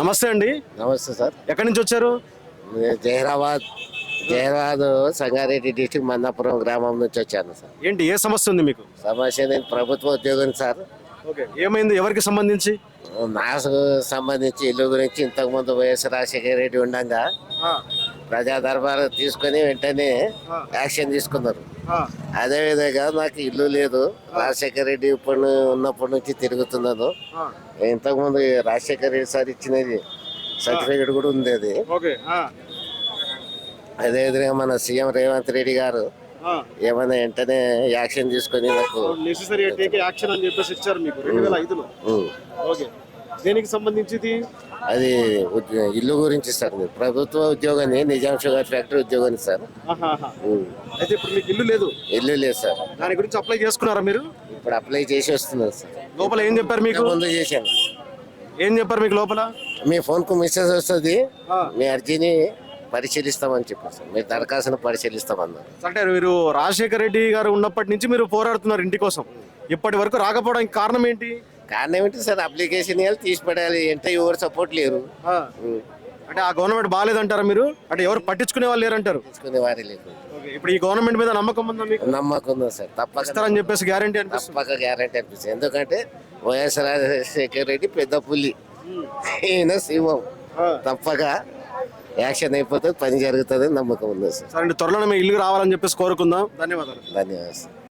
నమస్తే అండి. నమస్తే సార్. ఎక్కడి నుంచి వచ్చారు? జహీరాబాద్ జహీరాబాద్ సంగారెడ్డి డిస్టిక్ మందాపురం గ్రామం నుంచి వచ్చాను సార్. ఏంటి ఏ సమస్య ఉంది మీకు? సమస్య నేను ప్రభుత్వ ఉద్యోగం సార్. ఓకే ఏమైంది? ఎవరికి సంబంధించి? నాకు సంబంధించి ఇల్లు గురించి ఇంతకుముందు వైఎస్ రాజశేఖర రెడ్డి ఉండగా ప్రజా దర్బారు తీసుకొని వెంటనే యాక్షన్ తీసుకున్నారు. అదే విధంగా నాకు ఇల్లు లేదు. రాజశేఖర రెడ్డి ఇప్పుడు ఉన్నప్పటి నుంచి తిరుగుతున్నాను ఇంతకుముందు రాజశేఖర రెడ్డి సార్ ఇచ్చినది సర్టిఫికేట్ కూడా ఉంది అది. ఓకే అదేవిధంగా మన సీఎం రేవంత్ రెడ్డి గారు ఏమైనా వెంటనే యాక్షన్ తీసుకొని నాకు యాక్షన్ అని చెప్పేసి ఇచ్చారు మీకు రెండు వేల ఐదులో. ఓకే. దేనికి సంబంధించి ఇది అది ఇల్లు గురించి సార్ ప్రభుత్వ ఉద్యోగాన్ని నిజాం షుగర్ ఫ్యాక్టరీ ఉద్యోగాన్ని సార్. అయితే ఇప్పుడు మీకు ఇల్లు లేదు? ఇల్లు లేదు సార్. దాని గురించి అప్లై చేసుకున్నారా మీరు? ఇప్పుడు అప్లై చేసి వస్తున్నాను సార్. లోపల ఏం చెప్పారు మీకు? ముందు చేశాను. ఏం చెప్పారు మీకు లోపల? మీ ఫోన్కు మెసేజ్ వస్తుంది. మీ అర్జీని పరిశీలిస్తామని చెప్పారు సార్. మీ దరఖాస్తును పరిశీలిస్తామన్నారు. అంటే మీరు రాజశేఖర రెడ్డి గారు ఉన్నప్పటి నుంచి మీరు పోరాడుతున్నారు ఇంటి కోసం. ఇప్పటి వరకు రాకపోవడానికి కారణం ఏంటి? కారణం ఏంటి సార్? అప్లికేషన్ ఇవ్వాలి తీసి పడేయాలి అంటే ఎవరు సపోర్ట్ లేరు. అంటే ఆ గవర్నమెంట్ బాగాలేదంటారా మీరు? అంటే ఎవరు పట్టించుకునే వాళ్ళు లేరంటారు? తీసుకునే వారి లేదు ఇప్పుడు ఈ గవర్నమెంట్ మీద నమ్మకం ఉందా మీకు? నమ్మకం ఉంది సార్? తప్పక ఇస్తారని చెప్పేసి గ్యారంటీ అనిపిస్తుంది. తప్పక గ్యారంటీ అనిపిస్తుంది. ఎందుకంటే వైఎస్ రాజశేఖర రెడ్డి పెద్ద పుల్లి ఈయన సింహం. తప్పక యాక్షన్ అయిపోతుంది పని జరుగుతుంది నమ్మకం ఉంది సార్. సరే అండి త్వరలోనే మీ ఇల్లు రావాలని చెప్పేసి కోరుకుందాం. ధన్యవాదాలు. ధన్యవాదాలు సార్.